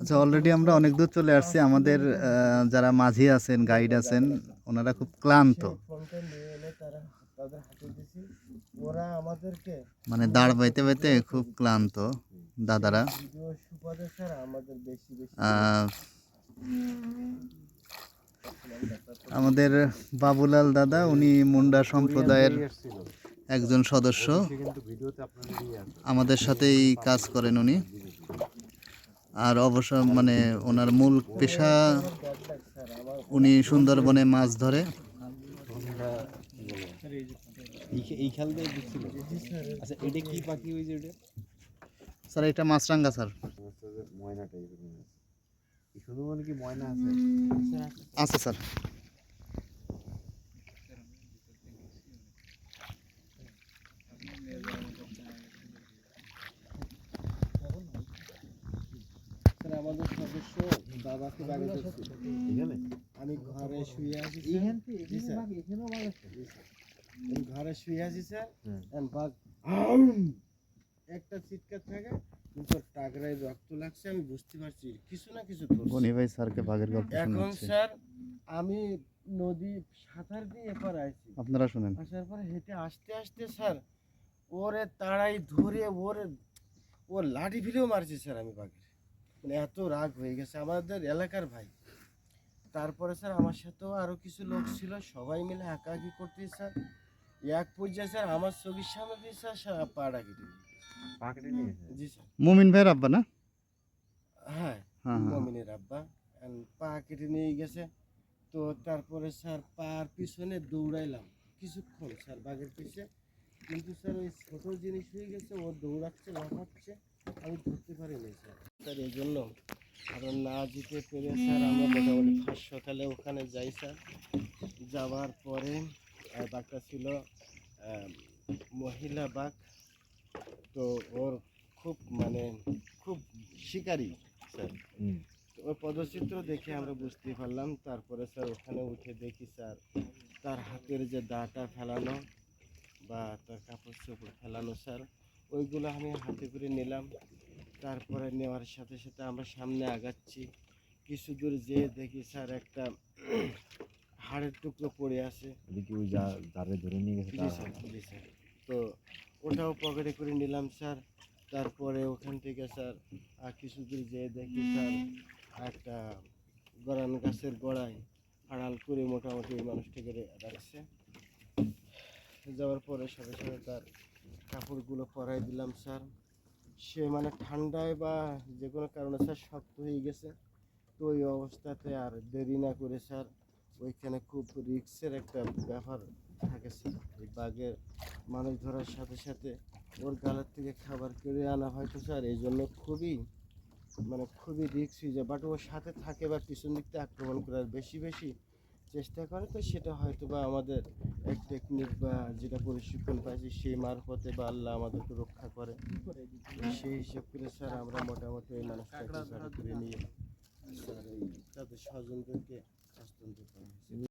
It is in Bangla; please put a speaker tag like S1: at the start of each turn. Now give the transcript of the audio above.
S1: আচ্ছা অলরেডি আমরা অনেক দূর চলে আসছি। আমাদের যারা মাঝি আছেন গাইড আছেন ওনারা খুব ক্লান্ত। মানে দাঁড় বাইতে বাইতে খুব ক্লান্ত দাদারা।
S2: আমাদের
S1: বাবুলাল দাদা উনি মুন্ডা সম্প্রদায়ের একজন সদস্য। আমাদের সাথেই কাজ করেন উনি। আর অবশ্য মানে ওনার মূল পেশা উনি সুন্দরবনে মাছ ধরে।
S3: এই খাল দিয়ে ঢুকছিল আচ্ছা এটা কি পাখি ওই যে ওটা
S1: স্যার এটা মাছরাঙ্গা স্যার।
S3: ময়না টাইপের শুধু মানে কি ময়না আছে?
S1: আছে স্যার
S2: স্যার আমাদের সদস্য বাবাকে বাড়ি আমি ঘরে শুয়ে আছি
S3: আছে।
S2: আমি ঘরে শুয়ে আছি স্যার। বাঘ একটা চিৎকার থাকে কিন্তু টাগরায় রক্ত লাগছে আমি বুঝতে পারছি কিছু না কিছু।
S1: ভাই স্যারকে বাঘের গল্প
S2: এখন স্যার আমি নদী সাঁতার দিয়ে এপার আইছি।
S1: আপনারা শুনেন।
S2: আসার পরে হেঁটে আসতে আসতে স্যার ওরে তাড়াই ধরে ওরে ওর লাঠি ফেলেও মারছি স্যার আমি বাঘের। মানে এত রাগ হয়ে গেছে। আমাদের এলাকার ভাই। তারপরে স্যার আমার সাথেও আরও কিছু লোক ছিল। সবাই মিলে একাকি করতে স্যার। এক পর্যায়ে স্যার আমার চোখের সামনে দিয়ে স্যার দিয়েছে।
S3: পাখিটা
S2: জি স্যার।
S1: মুমিন ভাইয়ের আব্বা না?
S2: হ্যাঁ
S1: হ্যাঁ হ্যাঁ।
S2: মমিনের আব্বা। পা কেটে নিয়ে গেছে। তো তারপরে স্যার পার পিছনে দৌড়াইলাম। কিছুক্ষণ স্যার বাঘের পিছে। কিন্তু স্যার ওই ছোট জিনিস হয়ে গেছে। ও দৌড়াচ্ছে লাফাচ্ছে। আমি ধরতে পারিনি স্যার। স্যার এই জন্য আরও না যেতে পেরে স্যার আমরা মোটামুটি ফার্স্ট সকালে ওখানে যাই স্যার। যাওয়ার পরে বাঘটা ছিল মহিলা বাঘ। তো ওর খুব মানে খুব শিকারী স্যার। ওর পদচিত্র দেখে আমরা বুঝতে পারলাম। তারপরে স্যার ওখানে উঠে দেখি স্যার তার হাতের যে দাটা ফেলানো বা তার কাপড় চোপড় ফেলানো স্যার ওইগুলো আমি হাতে করে নিলাম। তারপরে নেওয়ার সাথে সাথে আমরা সামনে আগাচ্ছি। কিছু দূর যেয়ে দেখি স্যার একটা হাড়ের টুকরো পড়ে আছে।
S3: ধরে নিয়ে গেছে
S2: তো। ওটাও পকেটে করে নিলাম স্যার। তারপরে ওখান থেকে স্যার আর কিছু দূর যেয়ে দেখি স্যার একটা গরান গাছের গোড়ায় আড়াল করে মোটামুটি মানুষটাকে রাখছে। যাওয়ার পরে সাথে সাথে তার কাপড়গুলো পরাই দিলাম, স্যার। সে মানে ঠান্ডায় বা যে কোনো কারণে, স্যার, শক্ত হয়ে গেছে। তো ওই অবস্থাতে আর দেরি না করে, স্যার, ওইখানে খুব রিক্সের একটা ব্যাপার থাকে, স্যার। এই বাঘের মানুষ ধরার সাথে সাথে ওর গালের থেকে খাবার কেড়ে আনা হয়তো স্যার। এই জন্য খুবই মানে খুবই রিক্স হয়ে যায় বাট ওর সাথে থাকে বা পিছন দিক থেকে আক্রমণ করার বেশি বেশি চেষ্টা করে, তো সেটা হয়তো বা আমাদের এক টেকনিক বা যেটা প্রশিক্ষণ পাইছি, সেই মারফতে বা আল্লাহ আমাদেরকে রক্ষা করে। সেই হিসেব করে স্যার আমরা মোটামুটি ওই মানুষটাকে ধরে নিয়ে তাদের স্বজনদেরকে হস্তান্তর করা